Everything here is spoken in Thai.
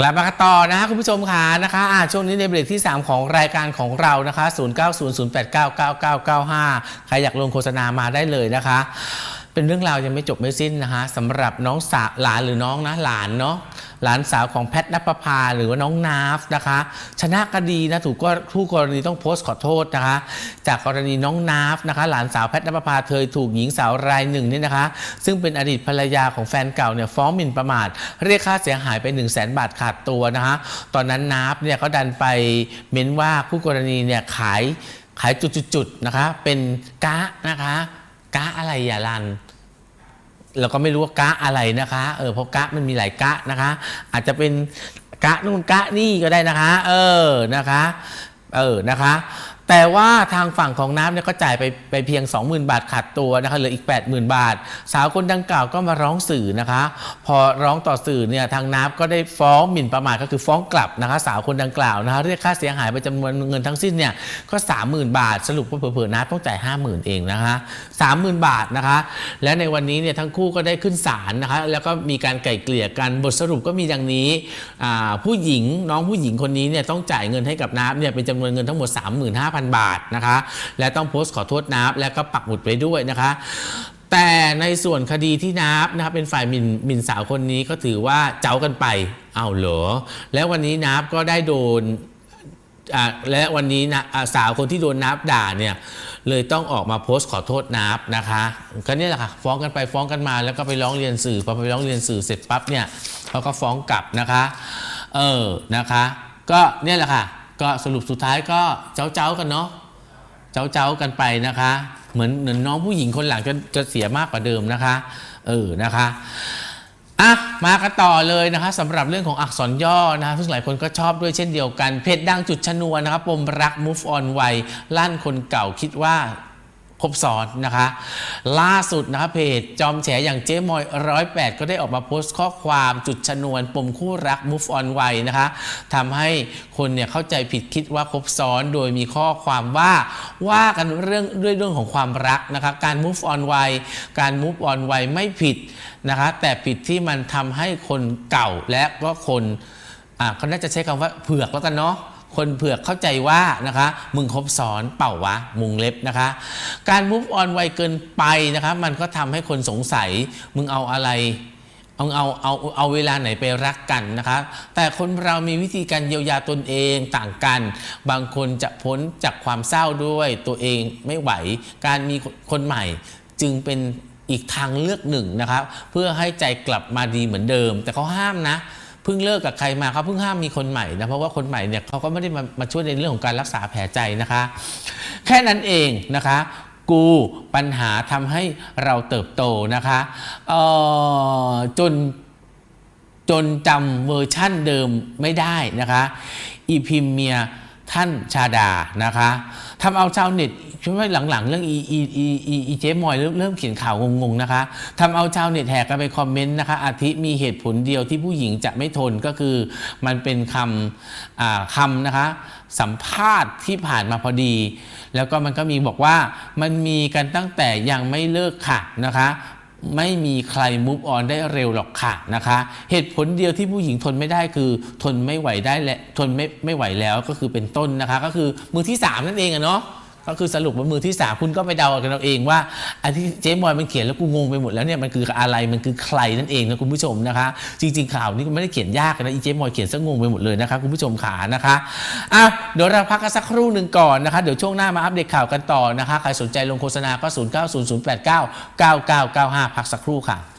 กลับมากันต่อนะคุณผู้ชมค่ะนะคะะช่วงนี้ในเบรกที่ 3 ของรายการของเรานะคะ 0900899995 ใครอยากลงโฆษณามาได้เลยนะคะ เป็นเรื่องราวยังไม่จบไม่สิ้นนะคะสำหรับน้องสาหลานหรือน้องนะหลานเนาะ หลานสาวของแพทนปภาหรือว่าน้องนาฟนะคะ ชนะคดีนะถูกก็ผู้กรณีต้องโพสต์ขอโทษนะคะ จากกรณีน้องนาฟนะคะ หลานสาวแพทนปภาเคยถูกหญิงสาวรายหนึ่งเนี่ยนะคะ ซึ่งเป็นอดีตภรรยาของแฟนเก่าเนี่ยฟ้องหมิ่นประมาท เรียกค่าเสียหายไป 1 0 0 0 0แบาทขาดตัวนะคะ ตอนนั้นนาฟเนี่ยเขาดันไปเม้นว่าคู่กรณีเนี่ยขายขายจุดๆนะคะเป็นกะนะคะกะอะไรอย่าลัน เราก็ไม่รู้ว่ากะอะไรนะคะ เออเพราะกะมันมีหลายกะนะคะ อาจจะเป็นกะนู่นกะนี่ก็ได้นะคะ เออนะคะ เออนะคะ แต่ว่าทางฝั่งของน้ำเนี่ยก็จ่ายไปไปเพียง 20,000 บาทขาดตัวนะคะเหลืออีก 80,000 บาท สาวคนดังกล่าวก็มาร้องสื่อนะคะ พอร้องต่อสื่อเนี่ยทางน้ำก็ได้ฟ้องหมิ่นประมาทก็คือฟ้องกลับนะคะ สาวคนดังกล่าวนะคะเรียกค่าเสียหายไปจำนวนเงินทั้งสิ้นเนี่ยก็ 30,000 บาท สรุปว่าเผื่อๆน้ำต้องจ่าย 50,000 เองนะคะ30,000 บาทนะคะ และในวันนี้เนี่ยทั้งคู่ก็ได้ขึ้นศาลนะคะ แล้วก็มีการไกล่เกลี่ยกันบทสรุปก็มีดังนี้ผู้หญิงน้องผู้หญิงคนนี้เนี่ยต้องจ่ายเงินให้กับน้ำเนี่ยเป็นจำนวนเงินทั้งหมด 35,000บาทนะคะ และต้องโพสต์ขอโทษน้ำและก็ปักหมุดไว้ด้วยนะคะแต่ในส่วนคดีที่นับนะครับเป็นฝ่ายมินมินสาวคนนี้ก็ถือว่าเจ้ากันไปเอาเหรอ แล้ววันนี้นับก็ได้โดนและวันนี้นะสาวคนที่โดนนับด่าเนี่ยเลยต้องออกมาโพสต์ขอโทษนับนะคะก็เนี่ยแหละค่ะฟ้องกันไปฟ้องกันมาแล้วก็ไปร้องเรียนสื่อพอไปร้องเรียนสื่อเสร็จปั๊บเนี่ยเขาก็ฟ้องกลับนะคะ เออนะคะ ก็เนี่ยแหละค่ะ ก็สรุปสุดท้ายก็เจ้าเจ้ากันเนาะเจ้าเจ้ากันไปนะคะ เหมือนเหมือนน้องผู้หญิงคนหลังจะจะเสียมากกว่าเดิมนะคะเออนะคะอะมากันต่อเลยนะคะสำหรับเรื่องของอักษรย่อนะคะซึ่งหลายคนก็ชอบด้วยเช่นเดียวกัน เพจดังจุดชนวนนะครับปมรัก move on ไวลั่นคนเก่าคิดว่า ครบซ้อนนะคะ ล่าสุดนะคะเพจจอมแฉอย่างเจ๊มอยร้อยแปดก็ได้ออกมาโพสต์ข้อความจุดชนวนปมคู่รัก move on ไวนะคะทำให้คนเนี่ยเข้าใจผิดคิดว่าครบซ้อนโดยมีข้อความว่าว่ากันเรื่องด้วยเรื่องของความรักนะคะการ move on ไวการ move on ไวไม่ผิดนะคะแต่ผิดที่มันทำให้คนเก่าและก็คนอ่าเขาน่าจะใช้คำว่าเผือกแล้วกันเนาะ คนเผือกเข้าใจว่านะคะ มึงคบซ้อนเป่าวะ มุงเล็บนะคะ การ move on ไวเกินไปนะคะ มันก็ทำให้คนสงสัย มึงเอาอะไรเอาเอาเอาเอาเวลาไหนไปรักกันนะคะ แต่คนเรามีวิธีการเยียวยาตนเองต่างกัน บางคนจะพ้นจากความเศร้าด้วยตัวเองไม่ไหว การมีคนใหม่จึงเป็นอีกทางเลือกหนึ่งนะครับ เพื่อให้ใจกลับมาดีเหมือนเดิม แต่เขาห้ามนะ พิ่งเลิกกับใครมาเขาเพิ่งห้ามมีคนใหม่นะเพราะว่าคนใหม่เนี่ยเขาก็ไม่ได้มามาช่วยในเรื่องของการรักษาแผลใจนะคะ แค่นั้นเองนะคะ กูปัญหาทำให้เราเติบโตนะคะเอ่อจนจนจำเวอร์ชั่นเดิมไม่ได้นะคะ อีพิมเมีย ท่านชาดานะคะทำเอาชาวเน็ตช่วยหลังๆ เรื่องอีอีอีอีอีเจมอยเริ่มเริ่มเขียนข่าวงงๆนะคะทำเอาชาวเน็ตแหกกันไปคอมเมนต์นะคะอาทิมีเหตุผลเดียวที่ผู้หญิงจะไม่ทนก็คือมันเป็นคำคำนะคะสัมภาษณ์ที่ผ่านมาพอดี แล้วก็มันก็มีบอกว่ามันมีกันตั้งแต่ยังไม่เลิกค่ะนะคะ ไม่มีใครมูฟออนได้เร็วหรอกค่ะนะคะ เหตุผลเดียวที่ผู้หญิงทนไม่ได้คือทนไม่ไหวได้และทนไม่ไม่ไหวแล้วก็คือเป็นต้นนะคะ ก็คือมือที่ 3 นั่นเองอะเนาะ ก็คือสรุปว่ามือที่3คุณก็ไปเดากันเอาเองว่าอันที่เจ๊มอยมันเขียนแล้วกูงงไปหมดแล้วเนี่ยมันคืออะไรมันคือใครนั่นเองนะคุณผู้ชมนะคะ จริง ๆ ข่าวนี้ก็ไม่ได้เขียนยากนะอีเจ๊มอยเขียนซะงงไปหมดเลยนะคะคุณผู้ชมขานะคะอะเดี๋ยวเราพักกันสักครู่หนึ่งก่อนนะคะเดี๋ยวช่วงหน้ามาอัปเดตข่าวกันต่อนะคะใครสนใจลงโฆษณาก็ 0 9 0 0 8 9 9 9 9 5 พักสักครู่ค่ะ